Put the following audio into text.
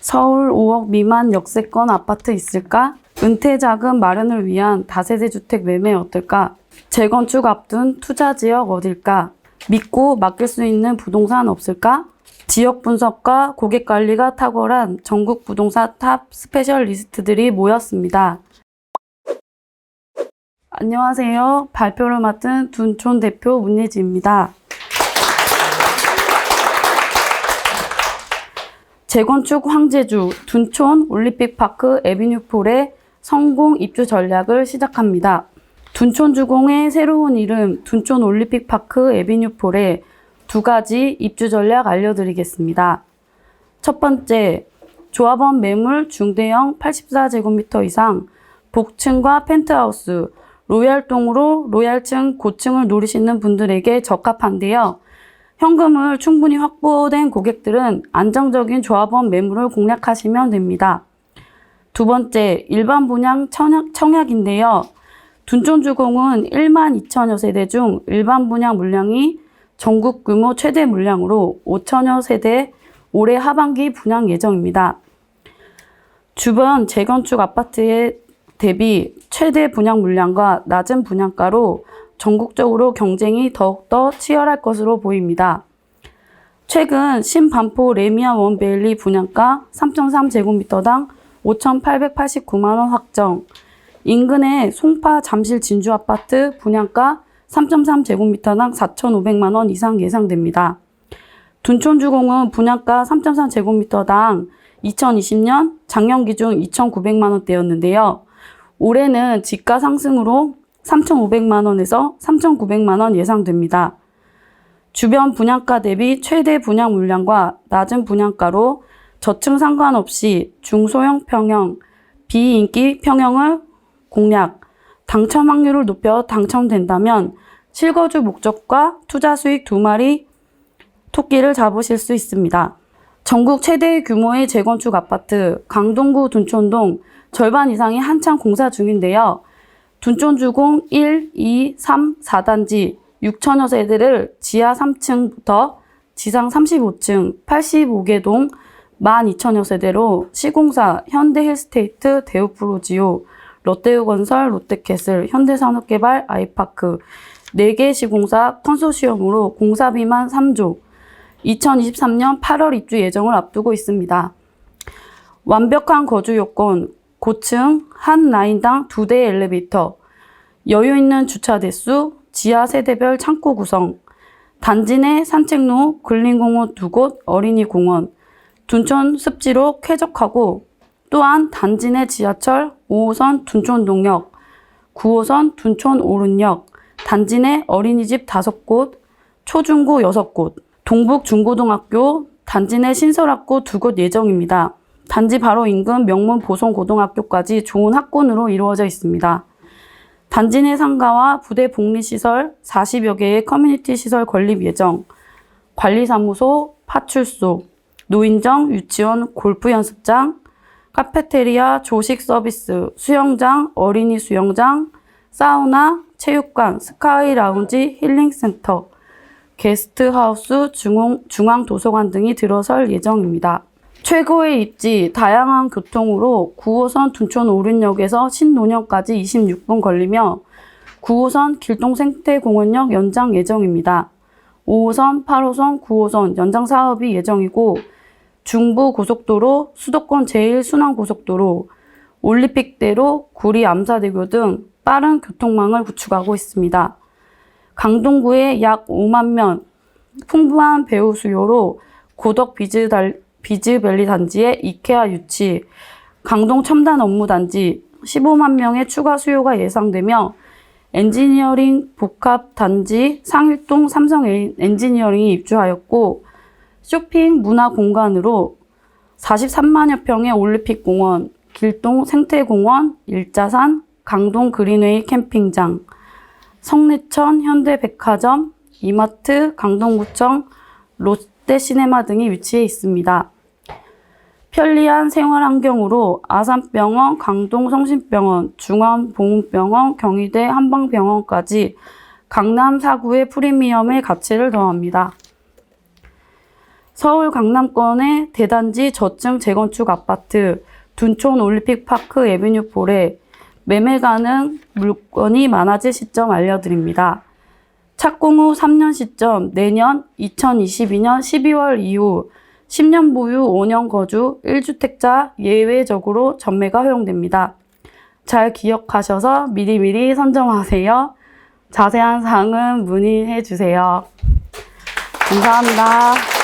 서울 5억 미만 역세권 아파트 있을까? 은퇴 자금 마련을 위한 다세대 주택 매매 어떨까? 재건축 앞둔 투자 지역 어딜까? 믿고 맡길 수 있는 부동산 없을까? 지역 분석과 고객 관리가 탁월한 전국 부동산 탑 스페셜리스트들이 모였습니다. 안녕하세요. 발표를 맡은 둔촌 대표 문예지입니다. 재건축 황제주 둔촌 올림픽파크 에비뉴폴의 성공 입주 전략을 시작합니다. 둔촌 주공의 새로운 이름 둔촌 올림픽파크 에비뉴폴의 두 가지 입주 전략 알려드리겠습니다. 첫 번째, 조합원 매물 중대형 84제곱미터 이상 복층과 펜트하우스, 로얄동으로 로얄층, 고층을 노리시는 분들에게 적합한데요. 현금을 충분히 확보된 고객들은 안정적인 조합원 매물을 공략하시면 됩니다. 두 번째, 일반 분양 청약, 청약 인데요. 둔촌주공은 1만 2천여 세대 중 일반 분양 물량이 전국 규모 최대 물량으로 5천여 세대 올해 하반기 분양 예정입니다. 주변 재건축 아파트에 대비 최대 분양 물량과 낮은 분양가로 전국적으로 경쟁이 더욱더 치열할 것으로 보입니다. 최근 신반포 레미안 원베일리 분양가 3.3제곱미터당 5,889만원 확정, 인근의 송파 잠실 진주 아파트 분양가 3.3제곱미터당 4,500만원 이상 예상됩니다. 둔촌주공은 분양가 3.3제곱미터당 2020년 작년 기준 2,900만원대였는데요. 올해는 지가 상승으로 3,500만 원에서 3,900만 원 예상됩니다. 주변 분양가 대비 최대 분양 물량과 낮은 분양가로 저층 상관없이 중소형 평형, 비인기 평형을 공략, 당첨 확률을 높여 당첨된다면 실거주 목적과 투자 수익 두 마리 토끼를 잡으실 수 있습니다. 전국 최대 규모의 재건축 아파트 강동구 둔촌동 절반 이상이 한창 공사 중인데요. 둔촌주공 1, 2, 3, 4단지 6천여 세대를 지하 3층부터 지상 35층 85개 동 12,000여 세대로 시공사 현대힐스테이트 대우프로지오 롯데우건설 롯데캐슬 현대산업개발 아이파크 4개 시공사 컨소시엄으로 공사비만 3조 2023년 8월 입주 예정을 앞두고 있습니다. 완벽한 거주 요건 고층 한 라인당 두 대의 엘리베이터, 여유 있는 주차 대수, 지하 세대별 창고 구성, 단지 내 산책로, 근린공원 두 곳, 어린이 공원, 둔촌 습지로 쾌적하고 또한 단지 내 지하철 5호선 둔촌 동역, 9호선 둔촌 오른역, 단지 내 어린이집 5곳, 초중고 6곳, 동북 중고등학교, 단지 내 신설학교 2곳 예정입니다. 단지 바로 인근 명문 보성 고등학교까지 좋은 학군으로 이루어져 있습니다. 단지 내 상가와 부대 복리시설 40여 개의 커뮤니티 시설 건립 예정, 관리사무소, 파출소, 노인정, 유치원, 골프 연습장, 카페테리아, 조식 서비스, 수영장, 어린이 수영장, 사우나, 체육관, 스카이 라운지, 힐링센터, 게스트하우스, 중앙, 중앙도서관 등이 들어설 예정입니다. 최고의 입지, 다양한 교통으로 9호선 둔촌 오륜역에서 신논현까지 26분 걸리며 9호선 길동생태공원역 연장 예정입니다. 5호선, 8호선, 9호선 연장 사업이 예정이고 중부 고속도로, 수도권 제1순환고속도로, 올림픽대로, 구리 암사대교 등 빠른 교통망을 구축하고 있습니다. 강동구에 약 5만 명, 풍부한 배우 수요로 고덕 비즈 달, 비즈밸리 단지에 이케아 유치, 강동 첨단 업무 단지 15만 명의 추가 수요가 예상되며 엔지니어링 복합 단지 상일동 삼성 엔지니어링이 입주하였고 쇼핑 문화 공간으로 43만여 평의 올림픽 공원, 길동 생태공원, 일자산, 강동 그린웨이 캠핑장, 성내천 현대백화점, 이마트, 강동구청, 롯데시네마 등이 위치해 있습니다. 편리한 생활 환경으로 아산병원, 강동성심병원, 중앙보훈병원, 경희대 한방병원까지 강남 4구의 프리미엄의 가치를 더합니다. 서울 강남권의 대단지 저층 재건축 아파트 둔촌 올림픽파크 에비뉴 폴에 매매 가능 물건이 많아질 시점 알려드립니다. 착공 후 3년 시점 내년 2022년 12월 이후 10년 보유 5년 거주 1주택자 예외적으로 전매가 허용됩니다. 잘 기억하셔서 미리미리 선정하세요. 자세한 사항은 문의해 주세요. 감사합니다.